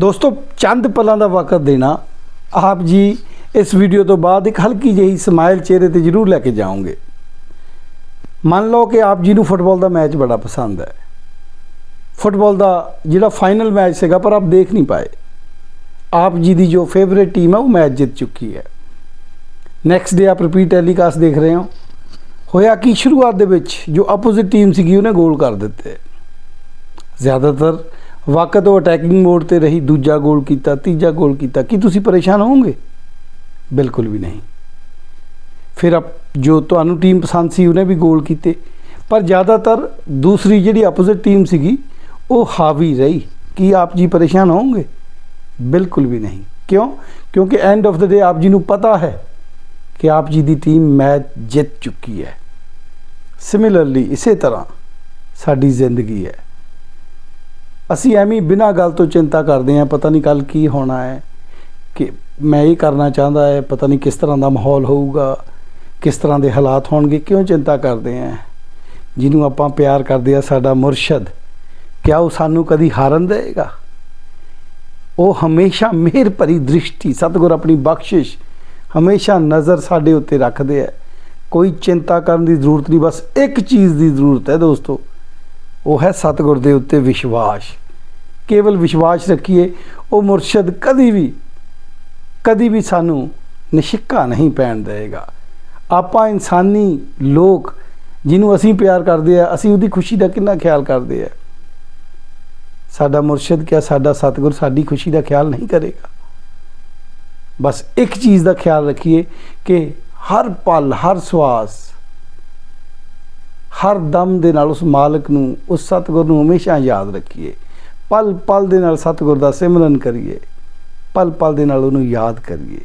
ਦੋਸਤੋ, ਚੰਦ ਪਲਾਂ ਦਾ ਵਕਤ ਦੇਣਾ, ਆਪ ਜੀ ਇਸ ਵੀਡੀਓ ਤੋਂ ਬਾਅਦ ਇੱਕ ਹਲਕੀ ਜਿਹੀ ਸਮਾਈਲ ਚਿਹਰੇ ਤੇ ਜ਼ਰੂਰ ਲੈ ਕੇ ਜਾਓਗੇ। ਮੰਨ ਲਓ ਕਿ ਆਪ ਜੀ ਨੂੰ ਫੁੱਟਬਾਲ ਦਾ ਮੈਚ ਬੜਾ ਪਸੰਦ ਹੈ। ਫੁੱਟਬਾਲ ਦਾ ਜਿਹੜਾ ਫਾਈਨਲ ਮੈਚ ਸੀਗਾ, ਪਰ ਆਪ ਦੇਖ ਨਹੀਂ ਪਾਏ। ਆਪ ਜੀ ਦੀ ਜੋ ਫੇਵਰੇਟ ਟੀਮ ਹੈ, ਉਹ ਮੈਚ ਜਿੱਤ ਚੁੱਕੀ ਹੈ। ਨੈਕਸਟ ਡੇ ਆਪ ਰਿਪੀਟ ਟੈਲੀਕਾਸਟ ਦੇਖ ਰਹੇ ਹੋ। ਹੋਇਆ ਕਿ? ਸ਼ੁਰੂਆਤ ਦੇ ਵਿੱਚ ਜੋ ਆਪੋਜ਼ਿਟ ਟੀਮ ਸੀਗੀ, ਉਹਨੇ ਗੋਲ ਕਰ ਦਿੱਤੇ। ਜ਼ਿਆਦਾਤਰ ਵਕਤ ਉਹ ਅਟੈਕਿੰਗ ਮੋਡ ਤੇ ਰਹੀ, ਦੂਜਾ ਗੋਲ ਕੀਤਾ, ਤੀਜਾ ਗੋਲ ਕੀਤਾ, ਕੀ ਤੁਸੀਂ ਪਰੇਸ਼ਾਨ ਹੋਵੋਗੇ? ਬਿਲਕੁਲ ਵੀ ਨਹੀਂ। ਫਿਰ ਆਪ ਜੋ ਤੁਹਾਨੂੰ ਟੀਮ ਪਸੰਦ ਸੀ, ਉਹਨੇ ਵੀ ਗੋਲ ਕੀਤੇ। ਪਰ ਜ਼ਿਆਦਾਤਰ ਦੂਸਰੀ ਜਿਹੜੀ ਆਪੋਜ਼ਿਟ ਟੀਮ ਸੀਗੀ, ਉਹ ਹਾਵੀ ਰਹੀ। ਕੀ ਆਪ ਜੀ ਪਰੇਸ਼ਾਨ ਹੋਵੋਗੇ? ਬਿਲਕੁਲ ਵੀ ਨਹੀਂ। ਕਿਉਂ? ਕਿਉਂਕਿ ਐਂਡ ਆਫ ਦਾ ਡੇ ਆਪ ਜੀ ਨੂੰ ਪਤਾ ਹੈ ਕਿ ਆਪ ਜੀ ਦੀ ਟੀਮ ਮੈਚ ਜਿੱਤ ਚੁੱਕੀ ਹੈ। ਸਿਮਿਲਰਲੀ ਇਸੇ ਤਰ੍ਹਾਂ ਸਾਡੀ ਜ਼ਿੰਦਗੀ ਹੈ। ਅਸੀਂ ਐਵੇਂ ਬਿਨਾਂ ਗੱਲ ਤੋਂ ਚਿੰਤਾ ਕਰਦੇ ਹਾਂ, ਪਤਾ ਨਹੀਂ ਕੱਲ ਕੀ ਹੋਣਾ ਹੈ, ਕਿ ਮੈਂ ਇਹ ਕਰਨਾ ਚਾਹੁੰਦਾ ਹੈ, ਪਤਾ ਨਹੀਂ ਕਿਸ ਤਰ੍ਹਾਂ ਦਾ ਮਾਹੌਲ ਹੋਊਗਾ, ਕਿਸ ਤਰ੍ਹਾਂ ਦੇ ਹਾਲਾਤ ਹੋਣਗੇ, ਕਿਉਂ ਚਿੰਤਾ ਕਰਦੇ ਹਾਂ। ਜਿਹਨੂੰ ਆਪਾਂ ਪਿਆਰ ਕਰਦੇ ਆ ਸਾਡਾ ਮੁਰਸ਼ਦ, ਕਿਆ ਉਹ ਸਾਨੂੰ ਕਦੀ ਹਾਰਨ ਦੇਵੇਗਾ? ਉਹ ਹਮੇਸ਼ਾ ਮਿਹਰ ਭਰੀ ਦ੍ਰਿਸ਼ਟੀ, ਸਤਿਗੁਰ ਆਪਣੀ ਬਖਸ਼ਿਸ਼ ਹਮੇਸ਼ਾ ਨਜ਼ਰ ਸਾਡੇ ਉੱਤੇ ਰੱਖਦੇ ਆ ਕੋਈ ਚਿੰਤਾ ਕਰਨ ਦੀ ਜ਼ਰੂਰਤ ਨਹੀਂ, ਬਸ ਇੱਕ ਚੀਜ਼ ਦੀ ਜ਼ਰੂਰਤ ਹੈ ਦੋਸਤੋ ਉਹ ਹੈ ਸਤਿਗੁਰ ਦੇ ਉੱਤੇ ਵਿਸ਼ਵਾਸ। ਕੇਵਲ ਵਿਸ਼ਵਾਸ ਰੱਖੀਏ, ਉਹ ਮੁਰਸ਼ਦ ਕਦੀ ਵੀ ਕਦੀ ਵੀ ਸਾਨੂੰ ਨਿਸ਼ਿਕਾ ਨਹੀਂ ਪੈਣ ਦੇਵੇਗਾ। ਆਪਾਂ ਇਨਸਾਨੀ ਲੋਕ ਜਿਹਨੂੰ ਅਸੀਂ ਪਿਆਰ ਕਰਦੇ ਆ, ਅਸੀਂ ਉਹਦੀ ਖੁਸ਼ੀ ਦਾ ਕਿੰਨਾ ਖਿਆਲ ਕਰਦੇ ਆ। ਸਾਡਾ ਮੁਰਸ਼ਿਦ ਕਿਆ ਸਾਡਾ ਸਤਿਗੁਰ ਸਾਡੀ ਖੁਸ਼ੀ ਦਾ ਖਿਆਲ ਨਹੀਂ ਕਰੇਗਾ? ਬਸ ਇੱਕ ਚੀਜ਼ ਦਾ ਖਿਆਲ ਰੱਖੀਏ ਕਿ ਹਰ ਪਲ, ਹਰ ਸਵਾਸ ਹਰ ਦਮ ਦੇ ਨਾਲ ਉਸ ਮਾਲਕ ਨੂੰ, ਉਸ ਸਤਿਗੁਰ ਨੂੰ ਹਮੇਸ਼ਾ ਯਾਦ ਰੱਖੀਏ। ਪਲ ਪਲ ਦੇ ਨਾਲ ਸਤਿਗੁਰ ਦਾ ਸਿਮਰਨ ਕਰੀਏ। ਪਲ ਪਲ ਦੇ ਨਾਲ ਉਹਨੂੰ ਯਾਦ ਕਰੀਏ।